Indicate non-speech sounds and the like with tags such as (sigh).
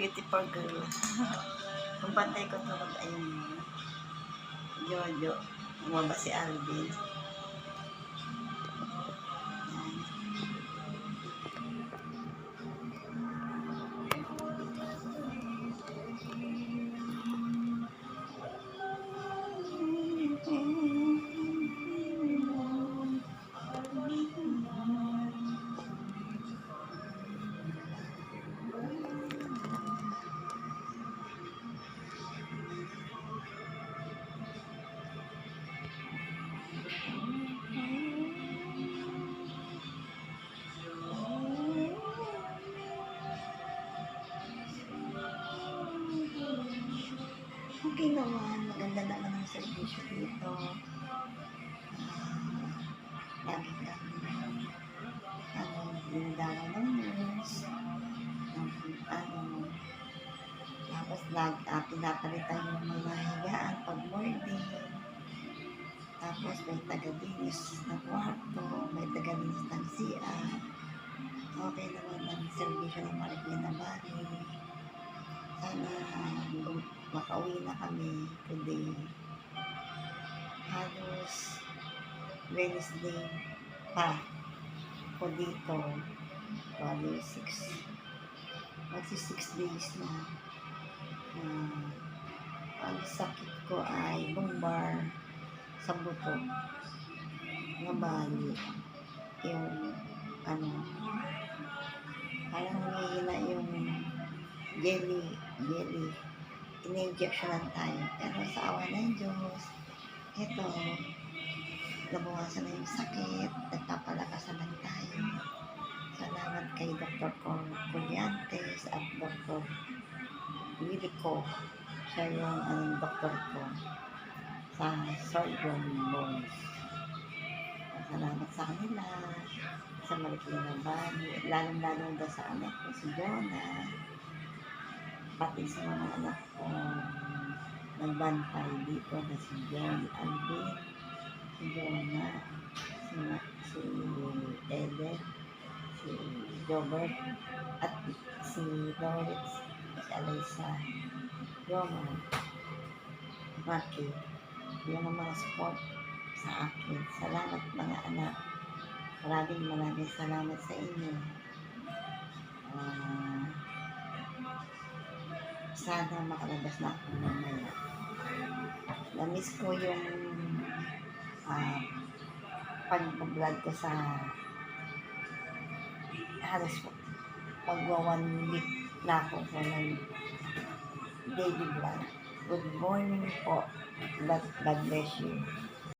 Beautiful girl. (laughs) Kung pantay ko tulog, ayun. Jojo. Umaba si Alvin. Okay naman, maganda naman ang servisyo dito. Ah, lagi kami, ano, dinadala ng nurse, ng, ano, tapos lag, ah, pinapalitan yung mga higaan pag morning. Tapos may taga-dinis ng kwarto, may taga-dinis ng CR. Okay naman ang servisyo ng Marikina Valley. Sana gum- makauwi na kami today. Halos Wednesday pa ko dito. Bali, six, magsi six days na. Ah, ang sakit ko ay lumbar sa buto na bali. Yung ano, parang humihina yung jelly, jelly. In-injection lang tayo. Pero sa awa ng Diyos, ito, nabawasan na yung sakit, nagpapalakasan lang tayo. Salamat kay Dr. Corrientes at Dr. Willico. Siya yung anong doktor ko sa Sorghum Bones. Salamat sa kanila, sa Marikina Valley, lalong-lalo daw sa anak ko, si Jonah pati sa mga anak ko nagbantay dito na si John Alvin, si Jonah, si, si Eden, si Robert, at si Loritz, si Alyssa, Roman, Maki. Yun ang mga support sa akin. Salamat mga anak. Maraming maraming salamat sa inyo. Ah, sana makalabas na ako mamaya. Na-miss ko yung ah, pag-vlog ko sa halos pagwa one week na ako sa daily vlog. Good morning po. God, God bless you.